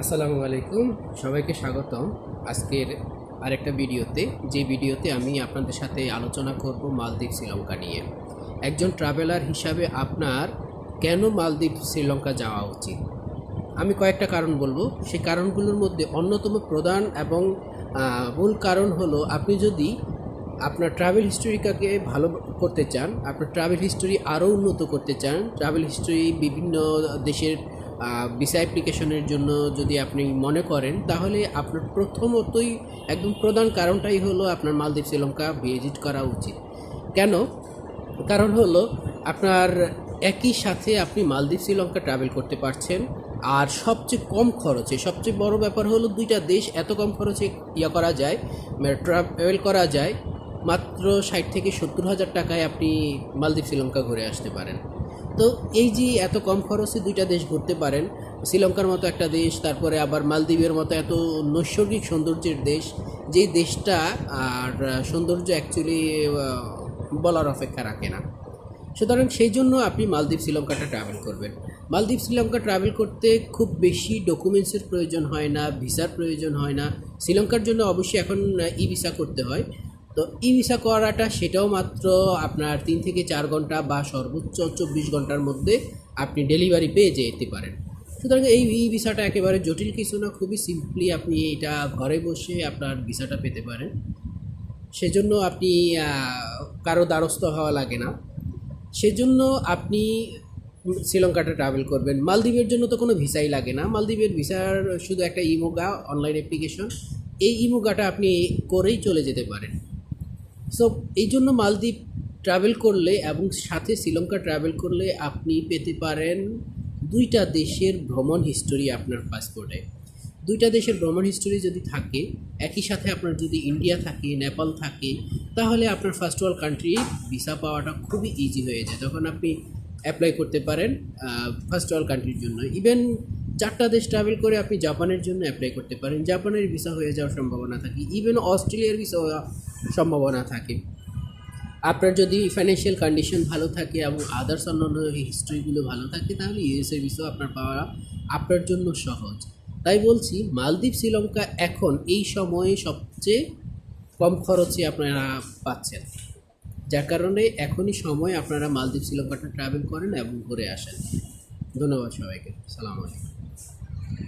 আসসালামু আলাইকুম, সবাইকে স্বাগতম। আজকের আরেকটা ভিডিওতে, যে ভিডিওতে আমি আপনাদের সাথে আলোচনা করব মালদ্বীপ শ্রীলঙ্কা নিয়ে। একজন ট্রাভেলার হিসাবে আপনার কেন মালদ্বীপ শ্রীলঙ্কা যাওয়া উচিত? আমি কয়েকটা কারণ বলব। সেই কারণগুলোর মধ্যে অন্যতম প্রধান এবং মূল কারণ হলো আপনি যদি আপনার ট্রাভেল হিস্টোরিকাকে ভালো করতে চান, আপনার ট্রাভেল হিস্টোরি আরও উন্নত করতে চান ট্রাভেল হিস্টোরি বিভিন্ন দেশের ভিসা অ্যাপ্লিকেশনের জন্য যদি আপনি মনে করেন, তাহলে আপনার প্রথমতই একদম প্রধান কারণটাই হলো আপনার মালদ্বীপ, শ্রীলঙ্কা ভিজিট করা উচিত। কেন? কারণ হলো আপনার একই সাথে আপনি মালদ্বীপ, শ্রীলঙ্কা ট্রাভেল করতে পারছেন, আর সবচেয়ে কম খরচে, সবচেয়ে বড় ব্যাপার হলো দুইটা দেশ এত কম খরচে ইয়া করা যায় ট্রাভেল করা যায়, মাত্র ষাট থেকে সত্তর হাজার টাকায় আপনি মালদ্বীপ, শ্রীলঙ্কা ঘুরে আসতে পারেন। তো এই যে এত কম খরচে দুইটা দেশ ঘুরতে পারেন, শ্রীলঙ্কার মতো একটা দেশ, তারপরে আবার মালদ্বীপের মতো এত নৈসর্গিক সৌন্দর্যের দেশ যেই দেশটা আর সৌন্দর্য অ্যাকচুয়ালি বলার অপেক্ষা রাখে না। সুতরাং সেই জন্য আপনি মালদ্বীপ, শ্রীলঙ্কাটা ট্রাভেল করবেন। মালদ্বীপ, শ্রীলঙ্কা ট্রাভেল করতে খুব বেশি ডকুমেন্টসের প্রয়োজন হয় না ভিসার প্রয়োজন হয় না। শ্রীলঙ্কার জন্য অবশ্যই এখন ই ভিসা করতে হয়। তো ই ভিসা করাটা সেটাও মাত্র আপনার তিন থেকে চার ঘণ্টা বা সর্বোচ্চ চব্বিশ ঘণ্টার মধ্যে আপনি ডেলিভারি পেয়ে যেতে পারেন। সুতরাং এই ই ভিসাটা একেবারে জটিল কিছু না, খুবই সিম্পলি আপনি এটা ঘরে বসে আপনার ভিসাটা পেতে পারেন। সেজন্য আপনি কারও দ্বারস্থ হওয়া লাগে না। সেজন্য আপনি শ্রীলঙ্কাটা ট্রাভেল করবেন। মালদ্বীপের জন্য তো কোনো ভিসাই লাগে না। মালদ্বীপের ভিসার শুধু একটা ইমোগা অনলাইন অ্যাপ্লিকেশন এই ইমোগাটা আপনি করেই চলে যেতে পারেন। সো এই জন্য মালদ্বীপ ট্রাভেল করলে এবং সাথে শ্রীলঙ্কা ট্রাভেল করলে আপনি পেতে পারেন দুইটা দেশের ভ্রমণ হিস্টোরি আপনার পাসপোর্টে দুইটা দেশের ভ্রমণ হিস্টোরি যদি থাকে, একই সাথে আপনার যদি ইন্ডিয়া থাকে নেপাল থাকে, তাহলে আপনার ফার্স্ট ওয়ার্ল্ড কান্ট্রি ভিসা পাওয়াটা খুবই ইজি হয়ে যায়। তখন আপনি অ্যাপ্লাই করতে পারেন ফার্স্ট ওয়ার্ল্ড কান্ট্রির জন্য। ইভেন চারটা দেশ ট্রাভেল করে আপনি জাপানের জন্য অ্যাপ্লাই করতে পারেন। জাপানের ভিসা হয়ে যাওয়ার সম্ভাবনা থাকে। ইভেন অস্ট্রেলিয়ার ভিসা সম্ভাবনা থাকে। আপনার যদি ফাইন্যান্সিয়াল কন্ডিশন ভালো থাকে এবং আদার্স অন্যান্য হিস্ট্রিগুলো ভালো থাকে, তাহলে ইউএসএ ভিসা আপনার পাওয়া আপনার জন্য সহজ। তাই বলছি, মালদ্বীপ, শ্রীলঙ্কা এখন এই সময়ে সবচেয়ে কম খরচে আপনারা পাচ্ছেন। যার কারণে এখনই সময় আপনারা মালদ্বীপ, শ্রীলঙ্কাটা ট্রাভেল করেন এবং ঘুরে আসেন। ধন্যবাদ সবাইকে। সালাম আলাইকুম।